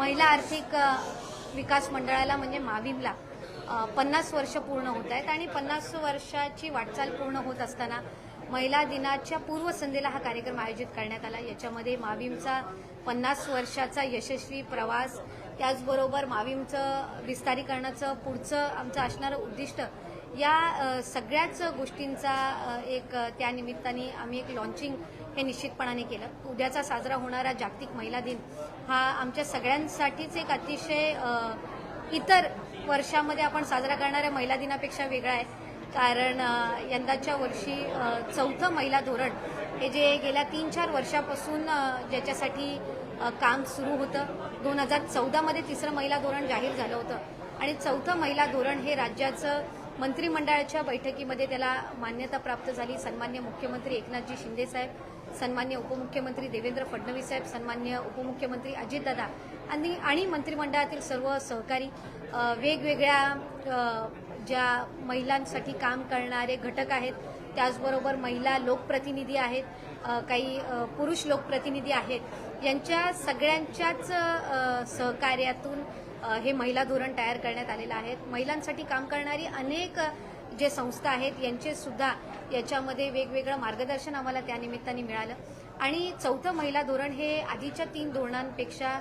महिला आर्थिक विकास मंडळाला म्हणजे माविमला पन्नास वर्ष पूर्ण होत आहेत आणि पन्नास वर्षाची वाटचाल पूर्ण होत असताना महिला दिनाच्या पूर्वसंध्येला हा कार्यक्रम आयोजित करण्यात आला. याच्यामध्ये माविमचा पन्नास वर्षाचा यशस्वी प्रवास त्याचबरोबर माविमचं विस्तारीकरणाचं पुढचं आमचं असणारं उद्दिष्ट या सगळ्याच गोष्टींचा एक त्यानिमित्ताने त्या निमित्ताने आम्ही एक लॉन्चिंग हे निश्चितपणाने केलं. उद्याचा साजरा होणारा जागतिक महिला दिन हा आमच्या सगळ्यांसाठीच एक अतिशय इतर वर्षामध्ये आपण साजरा करणाऱ्या महिला दिनापेक्षा वेगळा आहे. कारण यंदाच्या वर्षी चौथं महिला धोरण हे जे गेल्या तीन चार वर्षापासून ज्याच्यासाठी काम सुरू होतं. दोन हजार चौदामध्ये तिसरं महिला धोरण जाहीर झालं होतं. आणि चौथं महिला धोरण हे राज्याचं मंत्रिमंडळाच्या बैठकीमध्ये त्याला मान्यता प्राप्त झाली. सन्मान्य मुख्यमंत्री एकनाथजी शिंदे साहेब सन्मान्य उपमुख्यमंत्री देवेंद्र फडणवीस साहेब सन्मान्य उपमुख्यमंत्री अजितदादा आणि आणि मंत्रिमंडळातील सर्व सहकारी वेगवेगळ्या ज्या महिलांसाठी काम करणारे घटक आहेत त्याचबरोबर महिला लोकप्रतिनिधी आहेत काही पुरुष लोकप्रतिनिधी आहेत यांच्या सगळ्यांच्याच सहकार्यातून हे महिला धोरण तयार करण्यात आलेलं आहे. महिलांसाठी काम करणारी अनेक जे संस्था आहेत यांचे सुद्धा याच्यामध्ये वेगवेगळं मार्गदर्शन आम्हाला त्या निमित्ताने मिळालं. आणि चौथं महिला धोरण हे आधीच्या तीन धोरणांपेक्षा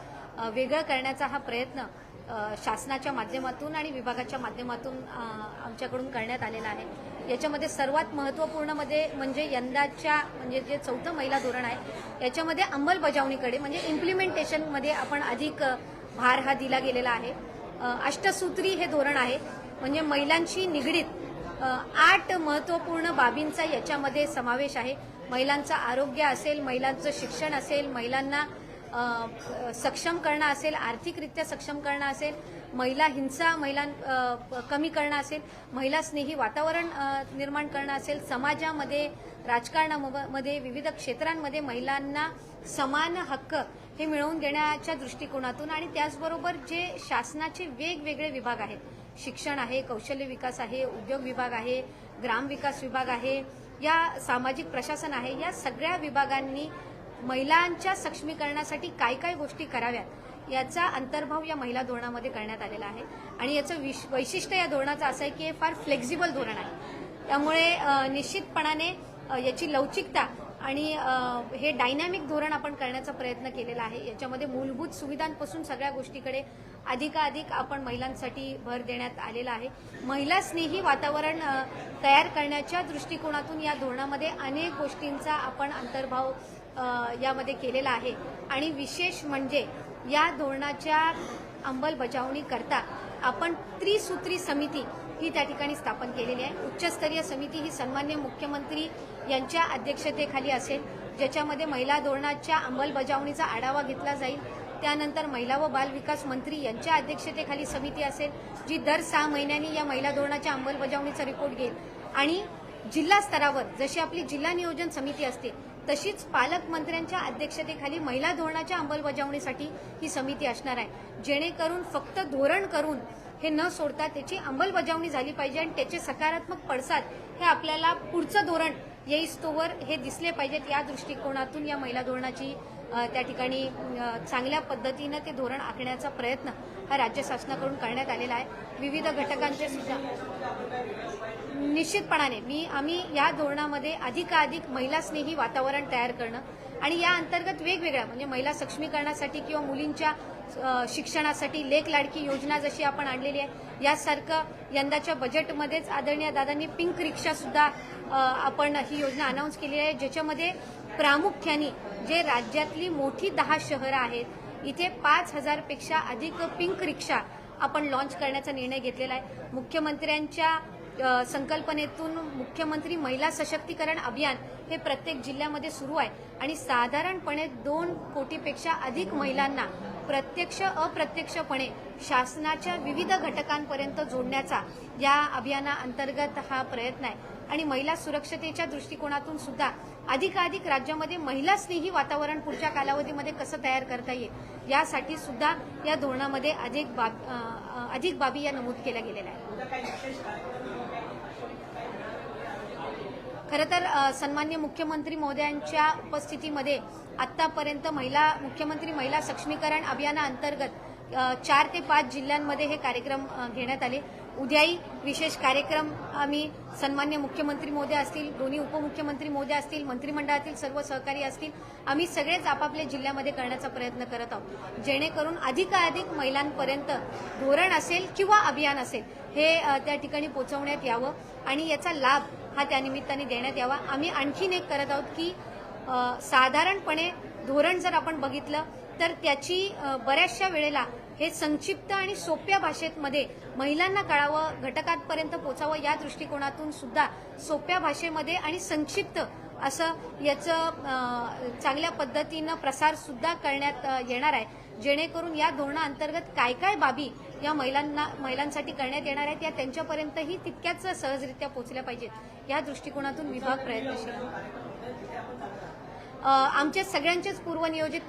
वेगळं करण्याचा हा प्रयत्न शासनाच्या माध्यमातून आणि विभागाच्या माध्यमातून आमच्याकडून करण्यात आलेला आहे. याच्यामध्ये सर्वात महत्त्वपूर्णमध्ये म्हणजे यंदाच्या म्हणजे जे चौथं महिला धोरण आहे याच्यामध्ये अंमलबजावणीकडे म्हणजे इम्प्लिमेंटेशनमध्ये आपण अधिक भार हा दिला गेलेला आहे. अष्टसूत्री हे धोरण आहे. म्हणजे महिलांशी निगडीत आठ महत्त्वपूर्ण बाबींचा याच्यामध्ये समावेश आहे. महिलांचं आरोग्य असेल महिलांचं शिक्षण असेल महिलांना सक्षम करणं असेल आर्थिकरित्या सक्षम करणं असेल महिला हिंसा महिलां कमी करणं असेल महिला स्नेही वातावरण निर्माण करणं असेल समाजामध्ये राजकारणामध्ये विविध क्षेत्रांमध्ये महिलांना समान हक्क हे मिळवून देण्याच्या दृष्टिकोनातून आणि त्याचबरोबर जे शासनाचे वेगवेगळे विभाग आहेत शिक्षण आहे कौशल्य विकास आहे उद्योग विभाग आहे ग्रामविकास विभाग आहे या सामाजिक प्रशासन आहे या सगळ्या विभागांनी महिलांच्या सक्षमीकरणासाठी काय काय गोष्टी कराव्यात याचा अंतर्भाव या महिला धोरणामध्ये करण्यात आलेला आहे. आणि याचं विश वैशिष्ट्य या धोरणाचं असं आहे की हे फार फ्लेक्झिबल धोरण आहे. त्यामुळे निश्चितपणाने याची लवचिकता आणि हे डायनॅमिक धोरण आपण करण्याचा प्रयत्न केलेला आहे. याच्यामध्ये मूलभूत सुविधांपासून सगळ्या गोष्टीकडे अधिकाधिक आपण महिलांसाठी भर देण्यात आलेला आहे. महिला स्नेही वातावरण तयार करण्याच्या दृष्टिकोनातून या धोरणामध्ये अनेक गोष्टींचा आपण अंतर्भाव यामध्ये केलेला आहे. आणि विशेष म्हणजे या धोरणाच्या अंमलबजावणी करता आपण त्रिसूत्री समिती ही त्या ठिकाणी स्थापन केलेली आहे. उच्चस्तरीय समिती ही सन्मान्य मुख्यमंत्री यांच्या अध्यक्षतेखाली असेल ज्याच्यामध्ये महिला धोरणाच्या अंमलबजावणीचा आढावा घेतला जाईल. त्यानंतर महिला व बालविकास मंत्री यांच्या अध्यक्षतेखाली समिती असेल जी दर सहा महिन्यांनी या महिला धोरणाच्या अंमलबजावणीचा रिपोर्ट घेईल. आणि जिल्हा स्तरावर जशी आपली जिल्हा नियोजन समिती असते तशीच पालकमंत्र्यांच्या अध्यक्षतेखाली महिला धोरणाच्या अंमलबजावणीसाठी ही समिती असणार आहे. जेणेकरून फक्त धोरण करून हे न सोडता त्याची अंमलबजावणी झाली पाहिजे आणि त्याचे सकारात्मक पडसाद हे आपल्याला पुढचं धोरण येईस्तोवर हे दिसले पाहिजेत या दृष्टिकोनातून या महिला धोरणाची त्या ठिकाणी चांगल्या पद्धतीनं ते धोरण आखण्याचा प्रयत्न हा राज्य शासनाकडून करण्यात आलेला आहे. विविध घटकांचे सुद्धा. निश्चितपणाने मी आम्ही या धोरणामध्ये अधिकाधिक महिला स्नेही वातावरण तयार करणं आणि या अंतर्गत वेगवेगळ्या म्हणजे महिला सक्षमीकरणासाठी किंवा मुलींच्या शिक्षणासाठी लेख लाडकी योजना जशी आपण आणलेली आहे यासारखं यंदाच्या बजेटमध्येच आदरणीय दादांनी पिंक रिक्षा सुद्धा आपण ही योजना अनाऊन्स केली आहे ज्याच्यामध्ये प्रामुख्याने जे राज्यातली मोठी दहा शहरं आहेत इथे पाच हजारपेक्षा अधिक पिंक रिक्षा आपण लॉन्च करण्याचा निर्णय घेतलेला आहे. मुख्यमंत्र्यांच्या संकल्पनेतून मुख्यमंत्री महिला सशक्तीकरण अभियान हे प्रत्येक जिल्ह्यामध्ये सुरू आहे. आणि साधारणपणे दोन कोटीपेक्षा अधिक महिलांना प्रत्यक्ष अप्रत्यक्षपणे शासनाच्या विविध घटकांपर्यंत जोडण्याचा या अभियानाअंतर्गत हा प्रयत्न आहे. आणि महिला सुरक्षतेच्या दृष्टिकोनातून सुद्धा अधिकाधिक राज्यामध्ये महिला स्नेही वातावरण पुढच्या कालावधीमध्ये कसं तयार करता येईल यासाठी सुद्धा या धोरणामध्ये अधिक बाब अधिक बाबी या नमूद केल्या गेलेल्या आहेत. खरं तर सन्मान्य मुख्यमंत्री महोदयांच्या उपस्थितीमध्ये आतापर्यंत महिला मुख्यमंत्री महिला सक्षमीकरण अभियानाअंतर्गत चार ते पाच जिल्ह्यांमध्ये हे कार्यक्रम घेण्यात आले. उद्याही विशेष कार्यक्रम आम्ही सन्मान्य मुख्यमंत्री मोदी असतील दोन्ही उपमुख्यमंत्री मोदी असतील मंत्रिमंडळातील सर्व सहकारी असतील आम्ही सगळेच आपापल्या जिल्ह्यामध्ये करण्याचा प्रयत्न करत आहोत. जेणेकरून अधिकाधिक महिलांपर्यंत धोरण असेल किंवा अभियान असेल हे त्या ठिकाणी पोहोचवण्यात यावं आणि याचा लाभ हा त्यानिमित्ताने देण्यात यावा. आम्ही आणखीन एक करत आहोत की साधारणपणे धोरण जर आपण बघितलं तर त्याची बऱ्याचशा वेळेला हे संक्षिप्त आणि सोप्या भाषेमध्ये महिलांना कळावं घटकांपर्यंत पोचावं या दृष्टिकोनातून सुद्धा सोप्या भाषेमध्ये आणि संक्षिप्त असं याचं चांगल्या पद्धतीनं प्रसार सुद्धा करण्यात येणार आहे. जेणेकरून या धोरणाअंतर्गत काय काय बाबी या महिलांना महिलांसाठी करण्यात येणार आहेत या त्यांच्यापर्यंतही तितक्याच सहजरित्या पोहोचल्या पाहिजेत. या दृष्टिकोनातून विभाग प्रयत्नशील. आमच्या सगळ्यांच्याच सगळ्यांचेच पूर्वनियोजित